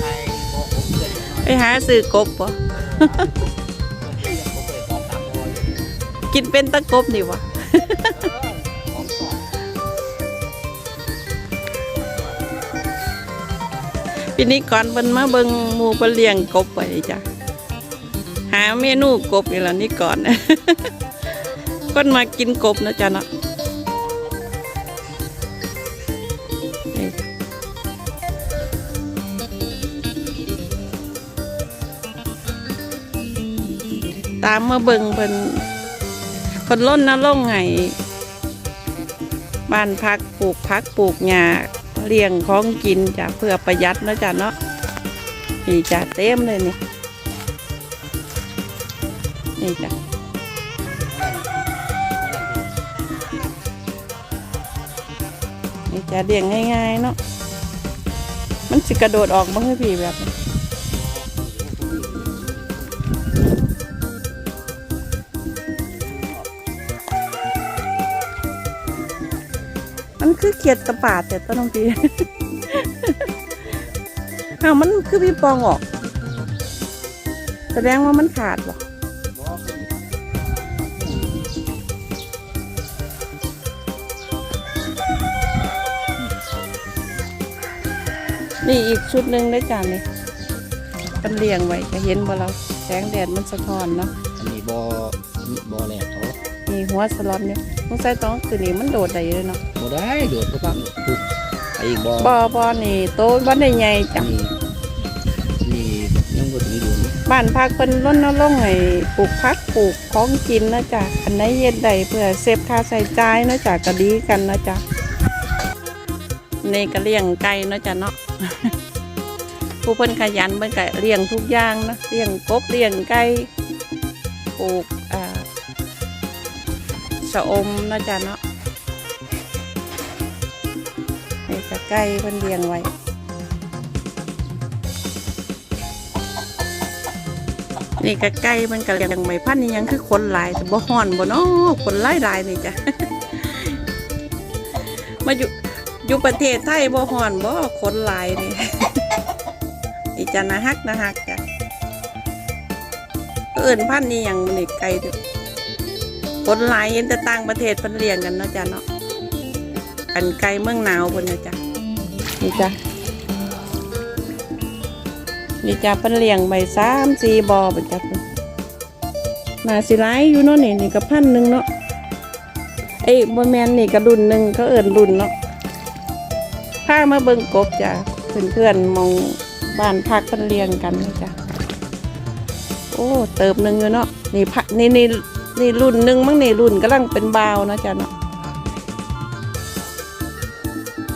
ไทยบอกผมเกินไปหาซื้อกบบ่ผมเลยสองสามร้อยกินเป็นตะกบนี่วะของสองปีนี้ก่อนเพิ่นมาเบิ่งหมู่เพิ่นเลี้ยงกบไว้จ้ะหาเมนูกบอีกแล้วนี่ก่อนเพิ่นมากินกบนะจ๊ะเนาะ ตามมาเบิงเพิ่นเพิ่นล้นนะลงไห้บ้านพักปลูกพักปลูกหญ้าเลี้ยงของกินจ้ะเพื่อประหยัดเนาะจ้ะเนาะนี่จ้ะเต็มเลยนี่นี่จ้ะนี่จะเลี้ยงง่ายๆเนาะมันสิกระโดดออกบ้างให้พี่แบบนี้ เขียดตะปาดแต่ต้นน้องพี่อ้าวมันคือพี่ปองออก แสดงว่ามันขาดบ่นี่อีกชุดหนึ่งได้จานนี่เป็นเลียงไว้จะเห็นบ่เราแสงแดดมันสะท้อนเนาะ อันนี้บอบอแหลก เขามีหัวสลอนเนี่ยต้องใส่ต้องคือนี่มันโดดได้เลยเนาะบอได้โดดก็ปั๊บปุ๊บไปอีกบอบ่บ่นี่โตบ่ได้ใหญ่จ้ะนี่นี่ยังบ่ถึงอยู่นี่บ้านพักเป็นร่นน้ลงไห้ปลูกพักปลูกของกินนะจ๊ะอันไหนเย็นใดเพื่อเซฟค่าใส่จ่ายนะจ๊ะก็ดีกันนะจ๊ะนี่ก็เลี้ยงไก่นะจ๊ะเนาะผู้เพิ่นขยันเพิ่นก็เลี้ยงทุกอย่างนะเลี้ยงกบเลี้ยงไก่ปลูกอ่า ชะอมนะจ๊ะเนาะนี่จะไก่เพิ่นเลี้ยงไว้นี่ก็ไก่มันก็เลี้ยงไม่พันนี่ยังคือคนหลายแต่บ่ฮ้อนบ่เนาะคนหลายหลายนี่จ้ะมาอยู่อยู่ประเทศไทยบ่ฮ้อนบ่คนหลายนี่อีจ้ะนะฮักนะฮักจ้ะเอิ้นพันนี่ยังนี่ไก่ คนหลายเห็นแต่ต่างประเทศเพิ่นเลี้ยงกันเนาะจ้ะเนาะอันไก่เมืองหนาวเพิ่นนะจ้ะนี่จ้ะนี่จ้าเพิ่นเลี้ยงใบสามสี่บอเป็นจ้าเพิ่นน่าสิหลยอยู่เนาะนี่นี่ก็พันหนึ่งเนาะเอ้บ่แมนนี่ก็รุ่นหนึ่งเขาเอิ้นรุ่นเนาะพามาเบิ่งกบจ้ะเพื่อนๆมองบ้านพักเพิ่นเลี้ยงกันนะจ้ะโอ้เติบหนึ่งอยู่เนาะนี่พักนี่นี่ นี่รุ่นหนึ่งมั้งนี่รุ่นกำลังเป็นบาวนะจ้ะเนาะ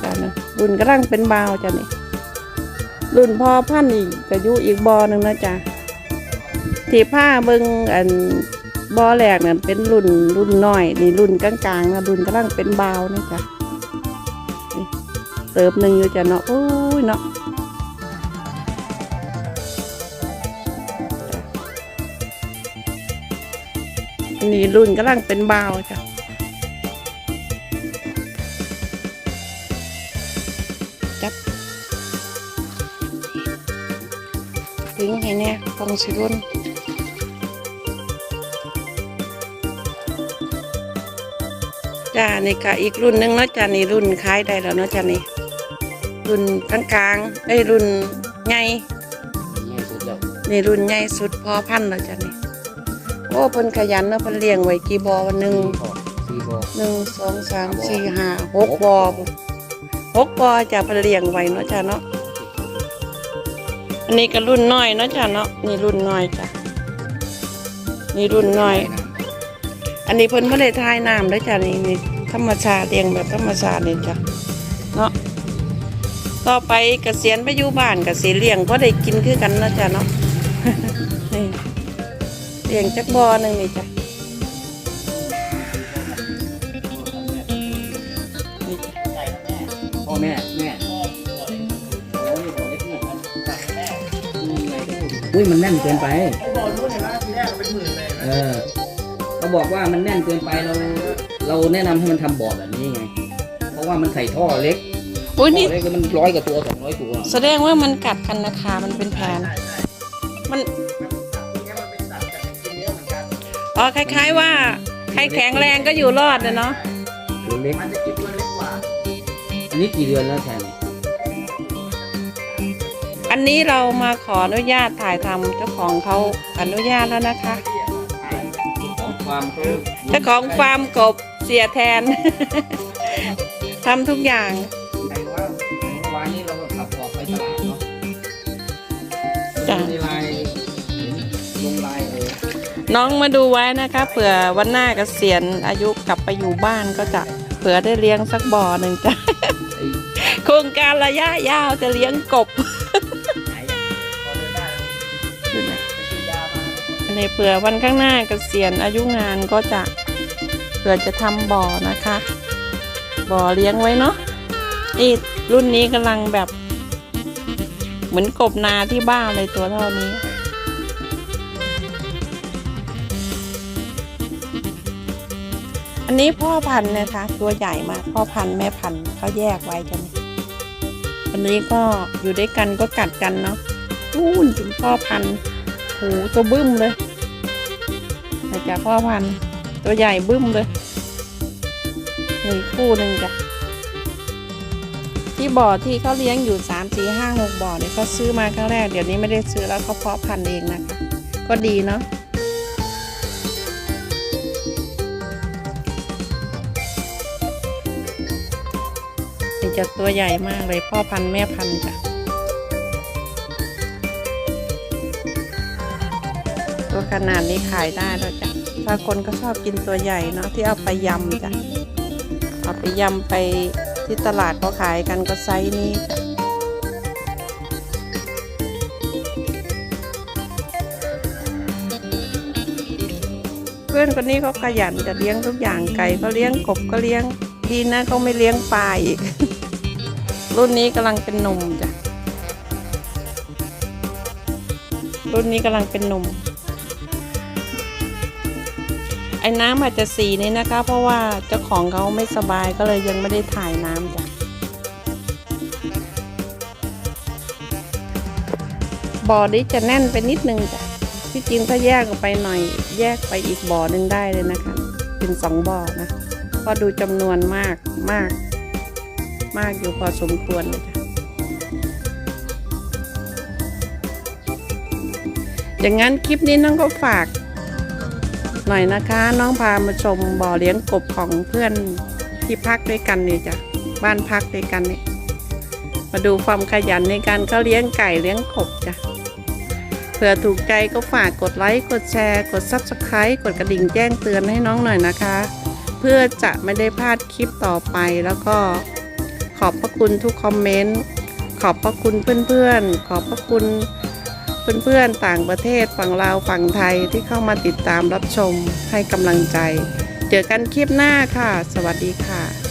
จ้ะเนาะรุ่นกำลังเป็นบาวจ้ะนี่รุ่นพ่อพันธุ์อีกก็อยู่อีกบอหนึ่งนะจ๊ะที่ผ้าเบิงอันบอแรกเนี่ยเป็นรุ่นรุ่นน้อยนี่รุ่นกลางๆนะรุ่นกำลังเป็นบาวนะจ๊ะเติบหนึ่งอยู่จ้ะเนาะโอ้ยเนาะ นนี่รุ่นกำลังเป็นบาวจ้ะจับถึงให้เนี่ยฟองสิรุ่นจ้านี่ก็อีกรุ่นหนึงเนาะจ้านี่รุ่นขายได้แล้วเนาะจ้านี่รุ่นกลางๆเอ้ยรุ่นใหญ่ง่ายสุดแล้วนี่รุ่นใหญ่สุดพอพันธุ์แล้วจ้านี่ โอ้เพิ่นขยันเนาะเพิ่นเลี้ยงไว้กี่บ่อวันหนึ่งสี่บอหนึ่งสองสามสี่ห้าหกบ่อหกบ่อจ้าเพิ่นเลี้ยงไว้เนาะจ้าเนาะอันนี้ก็รุ่นน้อยเนาะจ้ะเนาะนี่รุ่นน้อยจ้ะนี่รุ่นน้อย อันนี้เพิ่นไม่ได้ทายน้ำเด้อจ้ะนี่นี่ธรรมชาติเลี้ยงแบบธรรมชาติเลยจ้ะเนาะต่อไปเกษียณไปอยู่บ้านก็สิเลี้ยงเพราะได้กินคือกันเนาะจ้ะเนาะนี่ เลี้ยงจักบ่อหนึงนี่จ้ะนี่จ้ะพ่อแม่แม่อุ้ยมันแน่นเกินไปเออเขาบอกว่ามันแน่นเกินไปเราเราแนะนำให้มันทำบ่อแบบนี้ไง เพราะว่ามันใส่ท่อเล็กอุ้ยนี่นี่มันร้อยกว่าตัวสองร้อยตัว แสดงว่ามันกัดกันนะคะ มันเป็นแผนมัน อ๋อคล้าย ๆ ว่าใครแข็งแรงก็อยู่รอดนะเนาะตัวเล็กมันจะกินตัวเล็กกว่า อันนี้กี่เดือนแล้วแทนอันนี้เรามาขออนุญาตถ่ายทำเจ้าของเขาอนุญาตแล้วนะคะของความเขาเจ้าของฟาร์มกบเสียแทน ทำทุกอย่างใครว่าเมื่อวานนี้เราก็ขับออกไปตลาดเนาะจ้ะ ในไลน์ น้องมาดูไว้นะคะเผื่อวันหน้าเกษียณอายุกลับไปอยู่บ้านก็จะเผื่อได้เลี้ยงสักบ่อหนึ่งจ้ะโครงการระยะยาวจะเลี้ยงกบในเผื่อวันข้างหน้าเกษียณอายุงานก็จะเผื่อจะทำบ่อนะคะ บ่อเลี้ยงไว้เนาะนี่รุ่นนี้กำลังแบบ เหมือนกบนาที่บ้านเลยตัวเท่านี้ อันนี้พ่อพันธุ์นะคะ ตัวใหญ่มากพ่อพันธุ์แม่พันธุ์เขาแยกไว้กันอันนี้ก็อยู่ด้วยกันก็กัดกันเนาะนู่นถึงพ่อพันธุ์โหตัวบึ้มเลยมาจากพ่อพันธุ์ตัวใหญ่บึ้มเลยหนี่งคู่หนึ่งจ้ะที่บ่อที่เขาเลี้ยงอยู่สามสี่ห้าหกบ่อเนี่ยเขาซื้อมาครั้งแรกเดี๋ยวนี้ไม่ได้ซื้อแล้วเขาเพาะพันธุ์เองนะคะ ก็ดีเนาะ จะตัวใหญ่มากเลยพ่อพันธุ์แม่พันธุ์จ้ะ ตัวขนาดนี้ขายได้แล้วจ้ะถ้าคนก็ชอบกินตัวใหญ่เนาะที่เอาไปยำจ้ะ เอาไปยำไปที่ตลาดเขาขายกันก็ไซส์นี้จ้ะเพื่อนคนนี้เขาขยันจะเลี้ยงทุกอย่างไก่ก็เลี้ยงกบก็เลี้ยง ดีนะเขาไม่เลี้ยงปลาอีก รุ่นนี้กำลังเป็นหนุ่มจ้ะ รุ่นนี้กำลังเป็นหนุ่มไอ้น้ำอาจจะสีนี้นะคะ เพราะว่าเจ้าของเขาไม่สบายก็เลยยังไม่ได้ถ่ายน้ำจ้ะ บ่อนี้จะแน่นไปนิดนึงจ้ะ ที่จริงถ้าแยกออกไปหน่อย แยกไปอีกบ่อหนึ่งได้เลยนะคะ เป็นสองบ่อนะเพราะดูจำนวนมากมาก มากอยู่พอสมควรเลยจ้ะอย่างนั้นคลิปนี้น้องก็ฝากหน่อยนะคะ น้องพามาชมบ่อเลี้ยงกบของเพื่อนที่พักด้วยกันนี่จ้ะบ้านพักด้วยกันนี่มาดูความขยันในการเขาเลี้ยงไก่เลี้ยงกบจ้ะเผื่อถูกใจก็ฝากกดไลค์กดแชร์ กด Subscribe กดกระดิ่งแจ้งเตือนให้น้องหน่อยนะคะ เพื่อจะไม่ได้พลาดคลิปต่อไปแล้วก็ อบพระคุณทุกคอมเมนต์ ขอบพระคุณเพื่อนๆ ขอบพระคุณเพื่อนๆ ต่างประเทศฝั่งลาวฝั่งไทยที่เข้ามาติดตามรับชมให้กำลังใจ เจอกันคลิปหน้าค่ะ สวัสดีค่ะ